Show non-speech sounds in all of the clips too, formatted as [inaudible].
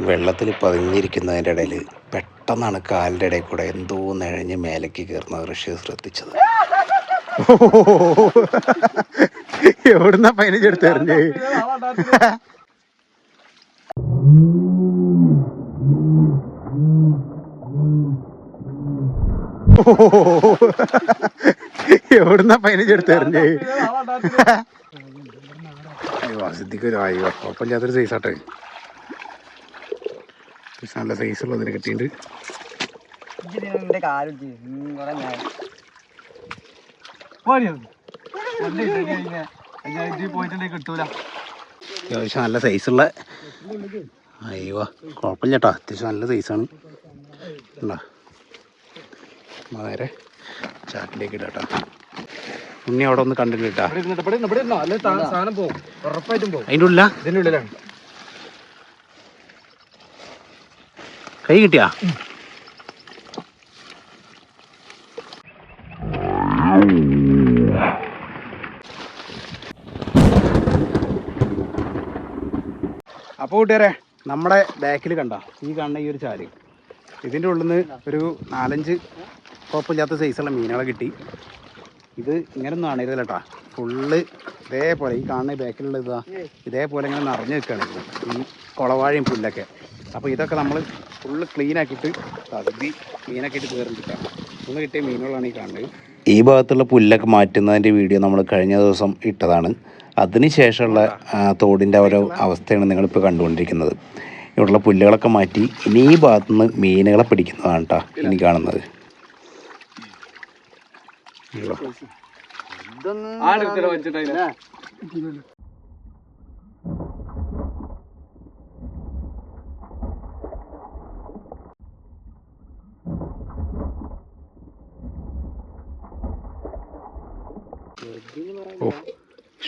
വെള്ളത്തിൽ പതിഞ്ഞിരിക്കുന്നതിന്റെ ഇടയിൽ പെട്ടെന്നാണ് കാലിന്റെ ഇടയിൽ കൂടെ എന്തോ നിഴഞ്ഞ് മേലേക്ക് കയറുന്ന ഋഷി ശ്രദ്ധിച്ചത്. എവിടുന്ന പതിനഞ്ച് എടുത്ത് എറിഞ്ഞ്? എവിടുന്ന പതിനഞ്ച് എടുത്ത് എറിഞ്ഞ്? അയ്യോ സിദ്ധിക്കൊരു അയ്യോ കുഴപ്പമില്ലാത്തൊരു സൈസ് ആട്ടെ നല്ല സൈസ് ഉള്ളതിന് കിട്ടിയിട്ടുണ്ട്. അത്യാവശ്യം നല്ല സൈസുള്ള അയ്യോ കുഴപ്പമില്ല കേട്ടോ അത്യാവശ്യം നല്ല സൈസാണ് ഉണ്ടോ നേരെ ചാറ്റിലേക്ക് ഇടാം കേട്ടോ ഉണ്ണി അവിടെ ഒന്ന് കണ്ടിട്ട് കേട്ടാ സാധനം പോകും. ഉറപ്പായിട്ടും പോകും. അതിന്റെ ഉള്ളിലാണ്. കൈ കിട്ടിയാ? അപ്പോൾ കൂട്ടുകാരെ നമ്മുടെ ബാക്കിൽ കണ്ട? ഈ കാണുന്ന ഈ ഒരു ചാൽ. ഇതിന്റെ ഉള്ളിൽ നിന്ന് ഒരു നാലഞ്ച് കുഴപ്പമില്ലാത്ത സൈസുള്ള മീനുകളെ കിട്ടി. ഇത് ഇങ്ങനെ ഒന്നും കാണരുത് കേട്ടാ. ഫുള്ള് ഇതേപോലെ ഈ കാണുന്ന ബാക്കിലുള്ള ഇതാ. ഇതേപോലെ ഇങ്ങനെ നിറഞ്ഞു നിൽക്കുകയാണ്. ഈ കുളവാഴയും പുല്ലൊക്കെ. അപ്പോൾ ഇതൊക്കെ നമ്മൾ ഫുള്ള് ക്ലീൻ ആക്കിയിട്ട് തകുതി മീനൊക്കെ ഇട്ട് കയറിണ്ടിട്ടാണ് ഒന്ന് കിട്ടിയ മീനുകളാണ് ഈ കാണുന്നത്. ഈ ഭാഗത്തുള്ള പുല്ലൊക്കെ മാറ്റുന്നതിന്റെ വീഡിയോ നമ്മൾ കഴിഞ്ഞ ദിവസം ഇട്ടതാണ്. അതിനുശേഷമുള്ള ശേഷമുള്ള തോടിന്റെ ഓരോ അവസ്ഥയാണ് നിങ്ങളിപ്പോൾ കണ്ടുകൊണ്ടിരിക്കുന്നത്. ഇവിടെയുള്ള പുല്ലുകളൊക്കെ മാറ്റി ഇനി ഈ ഭാഗത്തുനിന്ന് മീനുകളെ പിടിക്കുന്നതാണ് കേട്ടോ ഇനി കാണുന്നത്. അയ്യോ.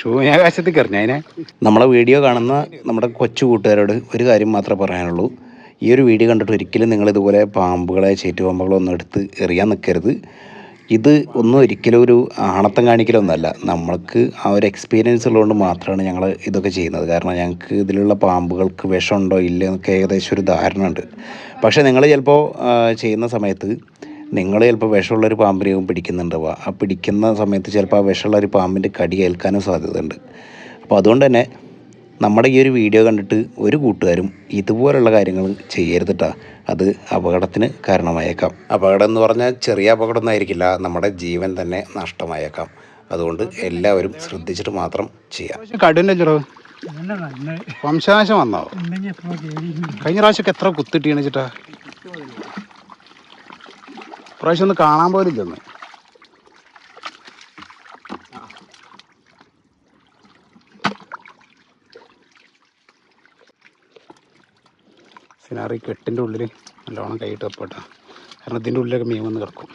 ശൂന്യാകാശത്തേക്ക് എറിഞ്ഞ നമ്മളെ വീഡിയോ കാണുന്ന നമ്മുടെ കൊച്ചു കൂട്ടുകാരോട് ഒരു കാര്യം മാത്രമേ പറയാനുള്ളൂ. ഈ ഒരു വീഡിയോ കണ്ടിട്ട് ഒരിക്കലും നിങ്ങൾ ഇതുപോലെ പാമ്പുകളെ ചേറ്റുപാമ്പുകളോ ഒന്നും എടുത്ത് എറിയാൻ നിൽക്കരുത്. ഇത് ഒന്നും ഒരിക്കലും ഒരു ആണത്തം കാണിക്കലൊന്നുമല്ല. നമ്മൾക്ക് ആ ഒരു എക്സ്പീരിയൻസ് ഉള്ളതുകൊണ്ട് മാത്രമാണ് ഞങ്ങൾ ഇതൊക്കെ ചെയ്യുന്നത്. കാരണം ഞങ്ങൾക്ക് ഇതിലുള്ള പാമ്പുകൾക്ക് വിഷമുണ്ടോ ഇല്ലയോ എന്നൊക്കെ ഏകദേശം ഒരു ധാരണ ഉണ്ട്. പക്ഷേ നിങ്ങൾ ചിലപ്പോൾ ചെയ്യുന്ന സമയത്ത് നിങ്ങൾ ചിലപ്പോൾ വിഷമുള്ളൊരു പാമ്പിനെയും പിടിക്കുന്നുണ്ടാവുക. ആ പിടിക്കുന്ന സമയത്ത് ചിലപ്പോൾ ആ വിഷമുള്ള ഒരു പാമ്പിന്റെ കടി ഏൽക്കാനും സാധ്യതയുണ്ട്. അപ്പോൾ അതുകൊണ്ട് തന്നെ നമ്മുടെ ഈ ഒരു വീഡിയോ കണ്ടിട്ട് ഒരു കൂട്ടുകാരും ഇതുപോലുള്ള കാര്യങ്ങൾ ചെയ്യരുത് ട്ടാ. അത് അപകടത്തിന് കാരണമായേക്കാം. അപകടം എന്ന് പറഞ്ഞാൽ ചെറിയ അപകടമൊന്നും ആയിരിക്കില്ല. നമ്മുടെ ജീവൻ തന്നെ നഷ്ടമായേക്കാം. അതുകൊണ്ട് എല്ലാവരും ശ്രദ്ധിച്ചിട്ട് മാത്രം ചെയ്യാം. വംശനാശം വന്നോ? കഴിഞ്ഞ പ്രാവശ്യമൊക്കെ എത്ര കുത്തിട്ടീണ് ചേട്ടാ? പ്രാവശ്യം ഒന്ന് കാണാൻ പോലും ചെന്ന് സിനാറി കെട്ടിന്റെ ഉള്ളിൽ നല്ലോണം കൈയിട്ട് വെപ്പോട്ടാ. കാരണം ഇതിന്റെ ഉള്ളിലൊക്കെ മീൻ വന്ന് കിടക്കും.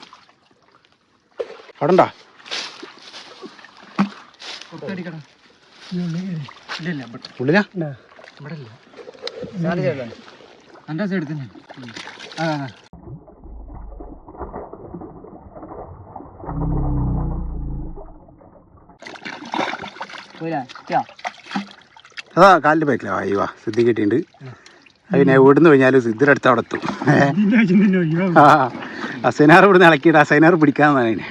അവിടെ ഉണ്ടാ ഉള്ളിലാ? എന്റെ സൈഡ് തന്നെ ആ. അതാ കാലിന്റെ വായി വാ സിദ്ധി കിട്ടിയിട്ടുണ്ട് പിന്നെ എവിടുന്ന് കഴിഞ്ഞാലും സിദ്ധിയുടെ അടുത്ത് അവിടെ എത്തും. [laughs] ആ അസൈനാർ ഇവിടുന്ന് ഇളക്കിയിട്ട് അസൈനാർ പിടിക്കാന്നാണ് അതിനെ.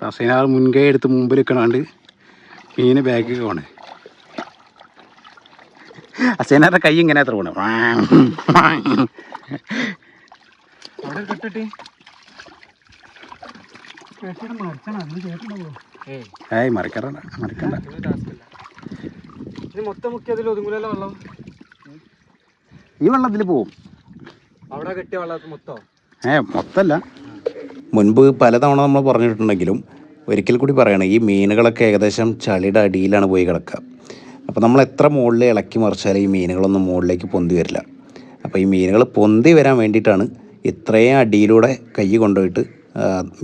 അസൈനാർ മുൻകൈ എടുത്ത് മുമ്പിൽ നിൽക്കണാണ്ട് മീന് ബാക്കിൽ പോണ്. അസൈനാറിന്റെ കൈ ഇങ്ങനെ എത്ര പോണേ. അവിടെ കെട്ടിട്ട്. ഏയ്. മറിക്കണ്ട മറിക്കണ്ട. ഇത് മൊത്തം മുക്കി അതിൽ ഒതുങ്ങൂലല്ലോ വെള്ളം? ഈ വെള്ളത്തിൽ പോവും. അവിടെ കെട്ടിയ വെള്ളം മൊത്തം? ഏ മൊത്തല്ല. മുൻപ് പലതവണ നമ്മൾ പറഞ്ഞിട്ടുണ്ടെങ്കിലും ഒരിക്കൽ കൂടി പറയണം ഈ മീനുകളൊക്കെ ഏകദേശം ചളിയുടെ അടിയിലാണ് പോയി കിടക്കുക. അപ്പോൾ നമ്മൾ എത്ര മുകളിൽ ഇളക്കി മറിച്ചാലും ഈ മീനുകളൊന്നും മുകളിലേക്ക് പൊന്തി വരില്ല. അപ്പോൾ ഈ മീനുകൾ പൊന്തി വരാൻ വേണ്ടിയിട്ടാണ് ഇത്രയും അടിയിലൂടെ കൈ കൊണ്ടുപോയിട്ട്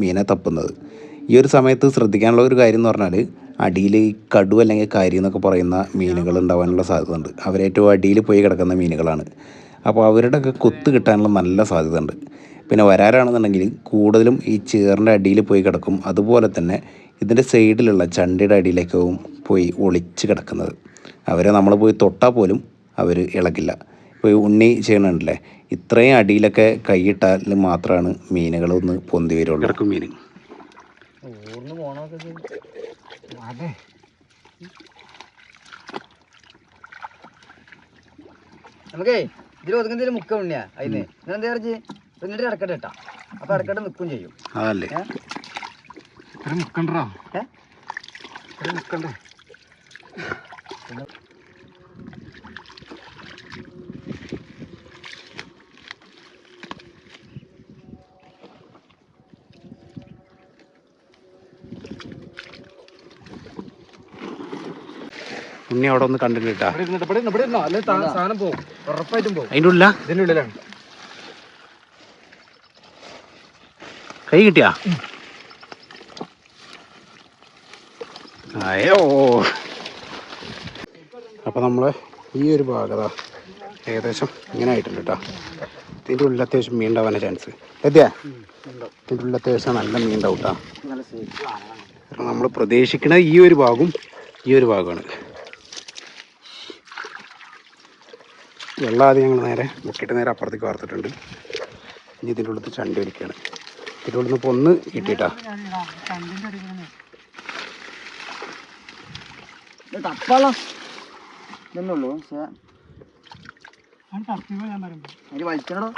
മീനെ തപ്പുന്നത്. ഈ ഒരു സമയത്ത് ശ്രദ്ധിക്കാനുള്ള ഒരു കാര്യം എന്ന് പറഞ്ഞാൽ അടിയിൽ കടു അല്ലെങ്കിൽ കരി എന്നൊക്കെ പറയുന്ന മീനുകൾ ഉണ്ടാവാനുള്ള സാധ്യത ഉണ്ട് അവരേറ്റവും അടിയിൽ പോയി കിടക്കുന്ന മീനുകളാണ്. അപ്പോൾ അവരുടെ ഒക്കെ കൊത്ത് കിട്ടാനുള്ള നല്ല സാധ്യത ഉണ്ട് പിന്നെ വരാറാണെന്നുണ്ടെങ്കിൽ കൂടുതലും ഈ ചേറിന്റെ അടിയിൽ പോയി കിടക്കും. അതുപോലെ തന്നെ ഇതിന്റെ സൈഡിലുള്ള ചണ്ടിയുടെ അടിയിലേക്കാവും പോയി ഒളിച്ച് കിടക്കുന്നത്. അവരെ നമ്മൾ പോയി തൊട്ടാൽ പോലും അവർ ഇളകില്ല ഇപ്പോൾ ഉണ്ണി ചെയ്യണുണ്ടല്ലേ ഇത്രയും അടിയിലൊക്കെ കൈയിട്ടാൽ മാത്രമാണ് മീനുകളൊന്ന് പൊന്തി വരുള്ളൂ. കിടക്കും മീൻ നമുക്കേ ഇതിൽ ഒതുങ്ങുന്നതിൽ മുക്ക ഉണ്ണിയാ? അതിന്. ഞാൻ എന്താ പറഞ്ഞു എന്നിട്ട് ഇടക്കട്ടെ കേട്ടാ അപ്പൊ ഇടക്കട്ടെ നിൽക്കും ചെയ്യും. അതല്ലേ. മുക്കണ്ടാ ഏ? മുക്കണ്ടേ. ഉണ്ണി അവിടെ ഒന്ന് കണ്ടിട്ട് കേട്ടാ അതിന്റെ ഉള്ളില? കൈ കിട്ടിയാ? അയ്യോ. നമ്മൾ നമ്മൾ ഈ ഒരു ഭാഗത ഏകദേശം ഇങ്ങനെ ആയിട്ടുണ്ട് കേട്ടോ ഇതിന്റെ ഉള്ളിൽ അത്യാവശ്യം മീൻ ഉണ്ടാവാൻ ചാൻസ് എത്തിയാ ഇതിന്റെ ഉള്ളിൽ അത്യാവശ്യം നല്ല മീൻ ഉണ്ടാവും കേട്ടോ നമ്മൾ പ്രതീക്ഷിക്കുന്ന ഈ ഒരു ഭാഗവും ഈ ഒരു ഭാഗമാണ്. വെള്ളം ആദ്യം ഞങ്ങൾ നേരെ മുക്കിയിട്ട് നേരെ അപ്പുറത്തേക്ക് വാർത്തിട്ടുണ്ട്. ഇനി ഇതിന്റെ ഉള്ളത്ത് ചണ്ടി വലിക്കുകയാണ് ഇതിന്റെ ഉള്ളിൽ നിന്ന് ഇപ്പോൾ ഒന്ന് കിട്ടിയിട്ടാ. ഇതെന്നുള്ളൂ പക്ഷേ അതിന് വലിച്ചണോ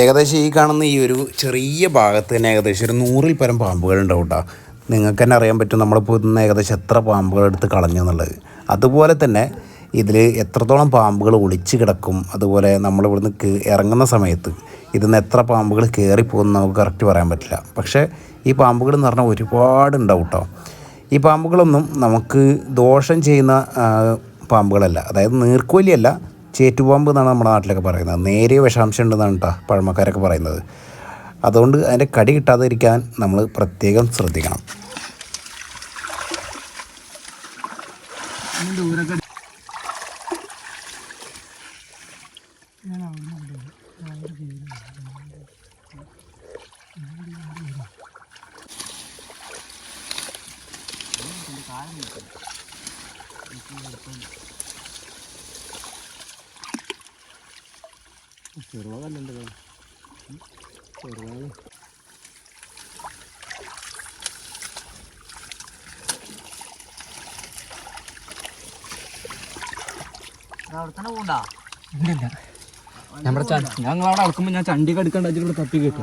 ഏകദേശം ഈ കാണുന്ന ഈ ഒരു ചെറിയ ഭാഗത്ത് തന്നെ ഏകദേശം ഒരു നൂറിൽ പരം പാമ്പുകൾ ഉണ്ടാവും കേട്ടോ നിങ്ങൾക്ക് തന്നെ അറിയാൻ പറ്റും നമ്മളിപ്പോൾ ഇന്ന് ഏകദേശം എത്ര പാമ്പുകൾ എടുത്ത് കളഞ്ഞു എന്നുള്ളത്. അതുപോലെ തന്നെ ഇതിൽ എത്രത്തോളം പാമ്പുകൾ ഒളിച്ച് കിടക്കും അതുപോലെ നമ്മൾ ഇവിടുന്ന് ഇറങ്ങുന്ന സമയത്ത് ഇതിന്ന് എത്ര പാമ്പുകൾ കയറിപ്പോകുമെന്ന് നമുക്ക് കറക്റ്റ് പറയാൻ പറ്റില്ല. പക്ഷേ ഈ പാമ്പുകൾ എന്ന് പറഞ്ഞാൽ ഒരുപാട് ഉണ്ടാവും കേട്ടോ ഈ പാമ്പുകളൊന്നും നമുക്ക് ദോഷം ചെയ്യുന്ന പാമ്പുകളല്ല. അതായത് നീർക്കോലിയല്ല ചേറ്റുപാമ്പ് എന്നാണ് നമ്മുടെ നാട്ടിലൊക്കെ പറയുന്നത്. നേരിയ വിഷാംശം ഉണ്ടെന്നാണ് കേട്ടോ പഴമക്കാരൊക്കെ പറയുന്നത്. അതുകൊണ്ട് അതിന്റെ കടി കിട്ടാതിരിക്കാൻ നമ്മൾ പ്രത്യേകം ശ്രദ്ധിക്കണം. നമ്മുടെ ഞങ്ങൾ അവിടെ അളക്കുമ്പോ ഞാൻ ചണ്ടി കടുക്കണ്ട ഇവിടെ തപ്പി കേട്ടു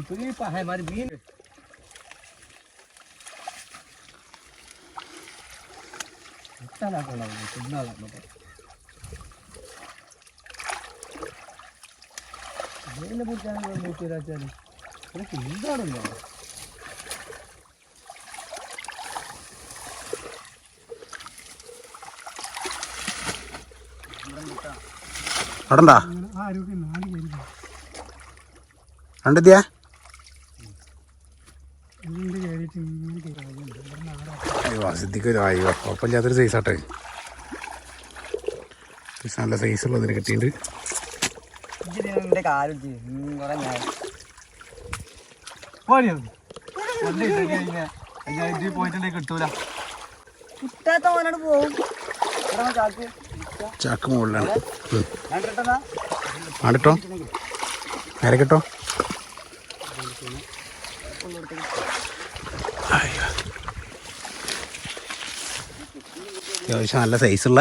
இப்போ மாதிரி மீன் முட்டாளாக்கலாம் சின்னாலாம் மீன் பிடிச்சாங்க மூட்டு ஏதாச்சும் எனக்கு இந்தாடுங்க അവിടെ ഉണ്ടാ കുഴപ്പമില്ലാത്തൊരു സൈസാട്ടെ നല്ല കിട്ടിയിട്ടുണ്ട് കാലും കുറെ ഞാൻ പോയിട്ടുണ്ടെങ്കിൽ കിട്ടൂല പോകും ചാക്ക് മുകളിലാണ്. ആടിട്ടോ നേരെ കിട്ടോ അത്യാവശ്യം നല്ല സൈസുള്ള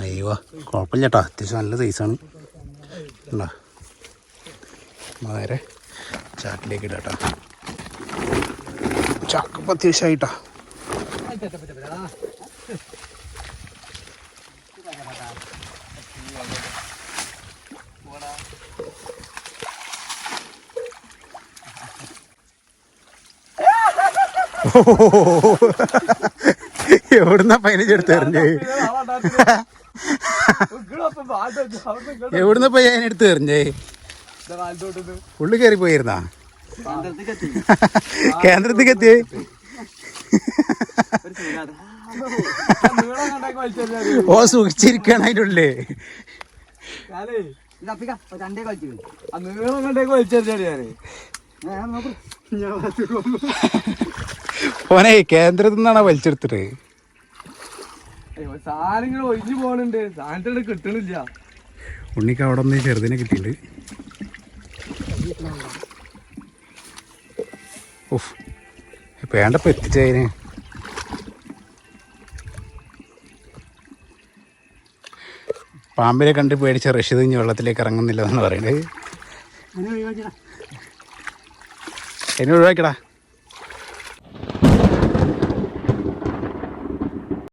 അയ്യോ കുഴപ്പമില്ല കേട്ടോ അത്യാവശ്യം നല്ല സൈസാണ്. ഉണ്ടോ? നേരെ ചാക്കിലേക്ക് ഇടാം കേട്ടോ ചാക്കിപ്പോൾ അത്യാവശ്യമായിട്ടാ. എവിടുന്ന പതിനഞ്ചെടുത്ത് എറിഞ്ഞ് എവിടുന്ന പയ്യനെടുത്ത് എറിഞ്ഞേ ഉള്ളു കയറി പോയിരുന്നാ കേന്ദ്രത്തിൽ എത്തിയേ ഓ അതിന്റെ ഉള്ളിൽ. കളിച്ചു ഓനെ കേന്ദ്രത്തിൽ നിന്നാണ് വലിച്ചെടുത്തിട്ട്? സാധനങ്ങൾ ഒഴിഞ്ഞു പോണുണ്ട്. സാധനത്തിന് കിട്ടണില്ല. ഉണ്ണിക്ക് അവിടെ നിന്ന് ചെറുതിനെ കിട്ടിയിട്ടുണ്ട്. വേണ്ടപ്പോ എത്തിച്ചതിന് പാമ്പിനെ കണ്ട് പേടിച്ച റഷീദ് ഇനി വെള്ളത്തിലേക്ക് ഇറങ്ങുന്നില്ല എന്ന് പറയുന്നത് എന്നെ ഒഴിവാക്കിടാ.